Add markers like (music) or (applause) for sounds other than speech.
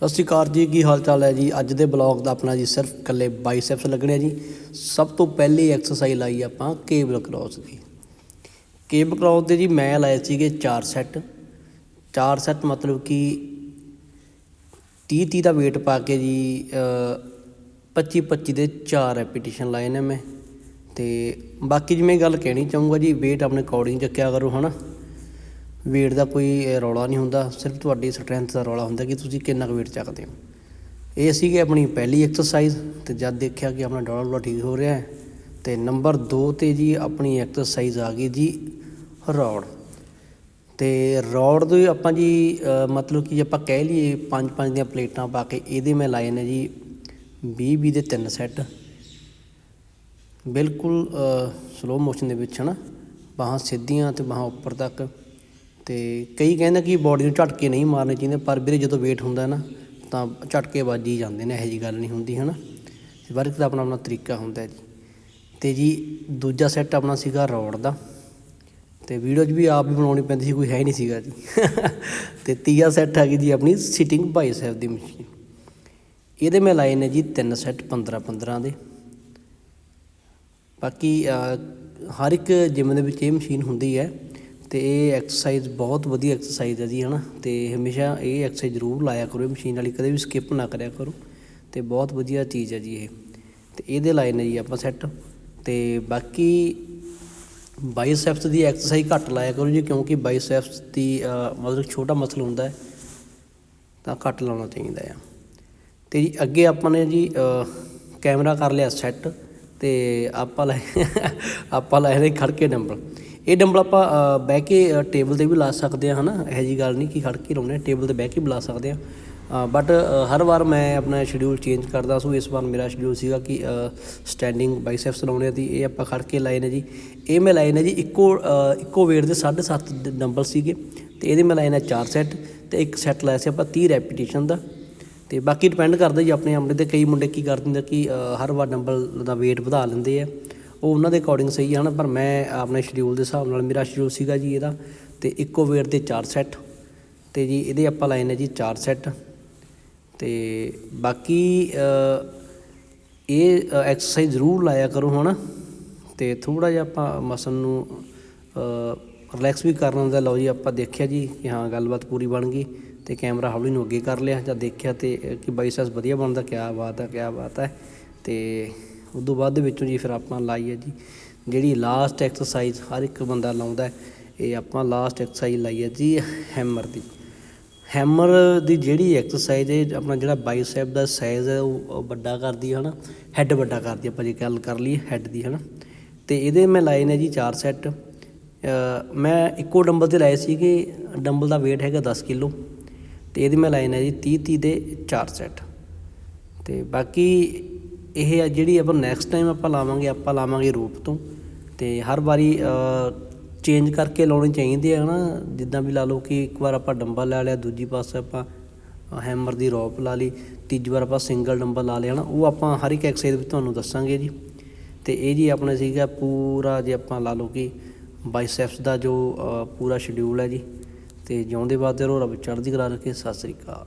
ਸਤਿ ਸ਼੍ਰੀ ਅਕਾਲ ਜੀ, ਕੀ ਹਾਲ ਚਾਲ ਹੈ ਜੀ? ਅੱਜ ਦੇ ਬਲੌਗ ਦਾ ਆਪਣਾ ਜੀ ਸਿਰਫ ਇਕੱਲੇ ਬਾਈਸੈਪਸ ਲੱਗਣੇ ਆ ਜੀ। ਸਭ ਤੋਂ ਪਹਿਲੀ ਐਕਸਰਸਾਈਜ਼ ਲਾਈ ਆਪਾਂ ਕੇਬਲ ਕ੍ਰੋਸ ਦੀ। ਕੇਬਲ ਕ੍ਰੋਸ ਦੇ ਜੀ ਮੈਂ ਲਾਏ ਸੀਗੇ 4 ਸੈੱਟ 4 ਸੈੱਟ ਮਤਲਬ ਕਿ 30 30 ਦਾ weight ਪਾ ਕੇ ਜੀ 25 25 ਦੇ 4 ਰੈਪੀਟੀਸ਼ਨ ਲਾਏ ਨੇ ਮੈਂ। ਤੇ ਬਾਕੀ ਜਿਵੇਂ ਗੱਲ ਕਹਿਣੀ ਚਾਹੂੰਗਾ ਜੀ, weight ਆਪਣੇ ਅਕੋਰਡਿੰਗ ਚੱਕਿਆ ਕਰੋ ਹਨਾ। Weight ਦਾ ਕੋਈ ਰੌਲਾ ਨਹੀਂ ਹੁੰਦਾ, ਸਿਰਫ ਤੁਹਾਡੀ ਸਟਰੈਂਥ ਦਾ ਰੌਲਾ ਹੁੰਦਾ ਕਿ ਤੁਸੀਂ ਕਿੰਨਾ ਕੁ weight ਚੱਕਦੇ ਹੋ। ਇਹ ਸੀਗੀ ਆਪਣੀ ਪਹਿਲੀ ਐਕਸਰਸਾਈਜ਼ ਤੇ ਜਦ ਦੇਖਿਆ ਕਿ ਆਪਣਾ ਡੋਲਾ ਡੋਲਾ ਠੀਕ ਹੋ ਰਿਹਾ ਹੈ, ਤੇ ਨੰਬਰ 2 ਤੇ ਜੀ ਆਪਣੀ ਐਕਸਰਸਾਈਜ਼ ਆ ਗਈ ਜੀ ਰੌੜ। ਤੇ ਰੌੜ ਦੇ ਆਪਾਂ ਜੀ ਮਤਲਬ ਕਿ ਆਪਾਂ ਕਹਿ ਲਈਏ ਪੰਜ ਪੰਜ ਦੀਆਂ ਪਲੇਟਾਂ ਪਾ ਕੇ ਇਹਦੇ ਮੈਂ ਲਾਏ ਨੇ ਜੀ 20 20 ਦੇ ਤਿੰਨ ਸੈੱਟ। ਬਿਲਕੁਲ ਸਲੋ ਮੋਸ਼ਨ ਦੇ ਵਿੱਚ ਹਨਾ, ਬਾਹਾਂ ਸਿੱਧੀਆਂ ਤੇ ਬਾਹਾਂ ਉੱਪਰ ਤੱਕ। ਤੇ ਕਈ ਕਹਿੰਦੇ ਕਿ ਬਾਡੀ ਨੂੰ ਝਟਕੇ ਨਹੀਂ ਮਾਰਨੇ ਚਾਹੀਦੇ, ਪਰ ਵੀਰੇ ਜਦੋਂ weight ਹੁੰਦਾ ਨਾ, ਤਾਂ ਝਟਕੇ ਵੱਜ ਹੀ ਜਾਂਦੇ ਨੇ, ਇਹੋ ਜੀ ਗੱਲ ਨਹੀਂ ਹੁੰਦੀ, ਹਨਾ? ਹਰ ਇੱਕ ਦਾ ਆਪਣਾ ਆਪਣਾ ਤਰੀਕਾ ਹੁੰਦਾ ਜੀ। ਤੇ ਜੀ, ਦੂਜਾ ਸੈੱਟ ਆਪਣਾ ਸੀਗਾ ਰੋਡ ਦਾ। ਤੇ ਵੀਡੀਓ 'ਚ ਵੀ ਆਪ ਵੀ ਬਣਾਉਣੀ ਪੈਂਦੀ ਸੀ, ਕੋਈ ਹੈ ਹੀ ਨਹੀਂ ਸੀਗਾ ਜੀ। (laughs) ਤੇ ਤੀਜਾ ਸੈੱਟ ਆ ਗਈ ਜੀ ਆਪਣੀ ਸਿਟਿੰਗ ਬਾਈਸੈਪ ਦੀ ਮਸ਼ੀਨ ਇਹਦੇ ਮੈਂ ਲਾਏ ਨੇ ਜੀ ਤਿੰਨ ਸੈੱਟ 15 15 ਦੇ। ਬਾਕੀ ਹਰ ਇੱਕ ਜਿਮ ਦੇ ਵਿੱਚ ਇਹ ਮਸ਼ੀਨ ਹੁੰਦੀ ਹੈ। ਅਤੇ ਇਹ ਐਕਸਰਸਾਈਜ਼ ਬਹੁਤ ਵਧੀਆ ਐਕਸਰਸਾਈਜ਼ ਹੈ ਜੀ ਹੈ ਨਾ ਅਤੇ ਹਮੇਸ਼ਾ ਇਹ ਐਕਸਰਸਾਈਜ਼ ਜ਼ਰੂਰ ਲਾਇਆ ਕਰੋ ਮਸ਼ੀਨ ਵਾਲੀ ਕਦੇ ਵੀ ਸਕਿੱਪ ਨਾ ਕਰਿਆ ਕਰੋ। ਅਤੇ ਬਹੁਤ ਵਧੀਆ ਚੀਜ਼ ਹੈ ਜੀ ਇਹ। ਅਤੇ ਇਹਦੇ ਲਾਏ ਨੇ ਜੀ ਆਪਾਂ ਸੈੱਟ ਅਤੇ ਬਾਕੀ ਬਾਈਸੈਪਸ ਦੀ ਐਕਸਰਸਾਈਜ਼ ਘੱਟ ਲਾਇਆ ਕਰੋ ਜੀ, ਕਿਉਂਕਿ ਬਾਈਸੈਪਸ ਦੀ ਮਤਲਬ ਛੋਟਾ ਮਸਲ ਹੁੰਦਾ ਹੈ, ਤਾਂ ਘੱਟ ਲਾਉਣਾ ਚਾਹੀਦਾ ਆ। ਤੇ ਜੀ ਅੱਗੇ ਆਪਾਂ ਨੇ ਜੀ ਕੈਮਰਾ ਕਰ ਲਿਆ ਸੈੱਟ ਤੇ ਆਪਾਂ ਲਾਏ ਆਪਾਂ ਲਾਏ ਨੇ ਖੜਕੇ ਡੰਬਲ ਇਹ ਡੰਬਲ ਆਪਾਂ ਬਹਿ ਕੇ ਟੇਬਲ ਤੇ ਵੀ ਲਾ ਸਕਦੇ ਆ ਹਨਾ? ਇਹੋ ਜੀ ਗੱਲ ਨਹੀਂ ਕਿ ਖੜ ਕੇ ਲਾਉਣੇ ਟੇਬਲ ਤੇ ਬਹਿ ਕੇ ਵੀ ਲਾ ਸਕਦੇ ਹਾਂ। ਬਟ ਹਰ ਵਾਰ ਮੈਂ ਆਪਣਾ ਸ਼ਡਿਊਲ ਚੇਂਜ ਕਰਦਾ ਸੋ, ਇਸ ਵਾਰ ਮੇਰਾ ਸ਼ਡਿਊਲ ਸੀਗਾ ਕਿ ਸਟੈਂਡਿੰਗ ਬਾਈਸੈਪਸ ਲਾਉਣੇ ਸੀ ਇਹ ਆਪਾਂ ਖੜ ਕੇ ਲਾਏ ਨੇ ਜੀ। ਇਹ ਮੈਂ ਲਾਏ ਨੇ ਜੀ ਇੱਕੋ ਇੱਕੋ weight ਦੇ 7.5 ਡੰਬਲ ਸੀਗੇ ਤੇ ਇਹਦੇ ਮੈਂ ਲਾਏ ਨੇ 4 ਸੈੱਟ ਤੇ ਇੱਕ ਸੈੱਟ ਲਾਇਆ ਸੀ ਆਪਾਂ 30 ਰੈਪੀਟੀਸ਼ਨ ਦਾ। ਤੇ ਬਾਕੀ ਡਿਪੈਂਡ ਕਰਦਾ ਜੀ ਆਪਣੇ ਆਪਣੇ ਤੇ ਕਈ ਮੁੰਡੇ ਕੀ ਕਰ ਦਿੰਦੇ ਕਿ ਹਰ ਵਾਰ ਡੰਬਲ ਦਾ weight ਵਧਾ ਲੈਂਦੇ ਆ। ਉਹ ਉਹਨਾਂ ਦੇ ਅਕੋਰਡਿੰਗ ਸਹੀ ਹਨ ਪਰ ਮੈਂ ਆਪਣੇ ਸ਼ਡਿਊਲ ਦੇ ਹਿਸਾਬ ਨਾਲ ਮੇਰਾ ਸ਼ਡਿਊਲ ਸੀਗਾ ਜੀ ਇਹਦਾ ਅਤੇ ਇੱਕੋ weight ਦੇ ਚਾਰ ਸੈੱਟ ਅਤੇ ਜੀ ਇਹਦੇ ਆਪਾਂ ਲਾਏ ਨੇ ਜੀ ਚਾਰ ਸੈੱਟ ਅਤੇ ਬਾਕੀ ਇਹ ਐਕਸਰਸਾਈਜ਼ ਜ਼ਰੂਰ ਲਾਇਆ ਕਰੋ ਹੁਣ ਤੇ ਥੋੜਾ ਜਿਹਾ ਆਪਾਂ ਮਸਲ ਨੂੰ ਰਿਲੈਕਸ ਵੀ ਕਰਨ ਦਾ ਲਓ ਜੀ ਆਪਾਂ ਦੇਖਿਆ ਜੀ ਕਿ ਹਾਂ ਗੱਲਬਾਤ ਪੂਰੀ ਬਣ ਗਈ ਤੇ ਕੈਮਰਾ ਹੌਲੀ ਨੂੰ ਅੱਗੇ ਕਰ ਲਿਆ ਜਾਂ ਦੇਖਿਆ ਤੇ ਅ, ਕਿ ਬਾਈਸੈਸ ਵਧੀਆ ਬਣਦਾ ਕਿਆ ਬਾਤ ਹੈ ਕਿਆ ਬਾਤ ਹੈ ਤੇ ਉਦੋਂ ਬਾਅਦ ਦੇ ਵਿੱਚੋਂ ਜੀ ਫਿਰ ਆਪਾਂ ਲਾਈ ਹੈ ਜੀ। ਜਿਹੜੀ ਲਾਸਟ ਐਕਸਰਸਾਈਜ਼ ਹਰ ਇੱਕ ਬੰਦਾ ਲਾਉਂਦਾ ਇਹ ਆਪਾਂ ਲਾਸਟ ਐਕਸਰਸਾਈਜ਼ ਲਾਈ ਹੈ ਜੀ ਹੈਮਰ ਦੀ। ਹੈਮਰ ਦੀ ਜਿਹੜੀ ਐਕਸਰਸਾਈਜ਼ ਹੈ, ਆਪਣਾ ਜਿਹੜਾ ਬਾਈਸੈਪ ਦਾ ਸਾਈਜ਼ ਹੈ, ਉਹ ਵੱਡਾ ਕਰਦੀ ਹੈ, ਹਨਾ? ਹੈੱਡ ਵੱਡਾ ਕਰਦੀ ਆਪਾਂ ਜੇ ਗੱਲ ਕਰ ਲਈਏ ਹੈੱਡ ਦੀ, ਹਨਾ? ਤੇ ਇਹਦੇ ਮੈਂ ਲਾਏ ਨੇ ਜੀ 4 ਸੈੱਟ ਮੈਂ ਇੱਕੋ ਡੰਬਲ ਤੇ ਲਾਏ ਸੀਗੇ ਡੰਬਲ ਦਾ weight ਹੈਗਾ 10 ਕਿਲੋ। ਤੇ ਇਹਦੇ ਮੈਂ ਲਾਏ ਨੇ ਜੀ 30 30 ਦੇ 4 ਸੈੱਟ ਤੇ ਬਾਕੀ ਇਹ ਆ ਜਿਹੜੀ ਆਪਾਂ ਨੈਕਸਟ ਟਾਈਮ ਆਪਾਂ ਲਾਵਾਂਗੇ ਆਪਾਂ ਲਾਵਾਂਗੇ ਰੂਪ ਤੋਂ। ਤੇ ਹਰ ਵਾਰੀ ਚੇਂਜ ਕਰਕੇ ਲਾਉਣੇ ਚਾਹੀਦੇ ਆ ਨਾ। ਜਿੱਦਾਂ ਵੀ ਲਾ ਲਓ ਕਿ ਇੱਕ ਵਾਰ ਆਪਾਂ ਡੰਬਲ ਲਾ ਲਿਆ, ਦੂਜੀ ਪਾਸੇ ਆਪਾਂ ਹੈਮਰ ਦੀ ਰੋਪ ਲਾ ਲਈ, ਤੀਜੀ ਵਾਰ ਆਪਾਂ ਸਿੰਗਲ ਡੰਬਲ ਲਾ ਲਿਆ ਨਾ, ਉਹ ਆਪਾਂ ਹਰ ਇੱਕ ਐਕਸਰਸਾਈਜ਼ ਵਿੱਚ ਤੁਹਾਨੂੰ ਦੱਸਾਂਗੇ ਜੀ। ਤੇ ਇਹ ਜੀ ਆਪਣਾ ਸੀਗਾ ਪੂਰਾ ਜੇ ਆਪਾਂ ਲਾ ਲਓ ਕਿ ਬਾਈਸੈਪਸ ਦਾ ਜੋ ਪੂਰਾ ਸ਼ਡਿਊਲ ਹੈ ਜੀ। ਤੇ ਜਿਉਂਦੇ ਵਾਦੇ ਰੋ ਰੱਬ ਚੜ੍ਹਦੀ ਕਲਾ ਰੱਖੇ। ਸਤਿ ਸ੍ਰੀ ਅਕਾਲ।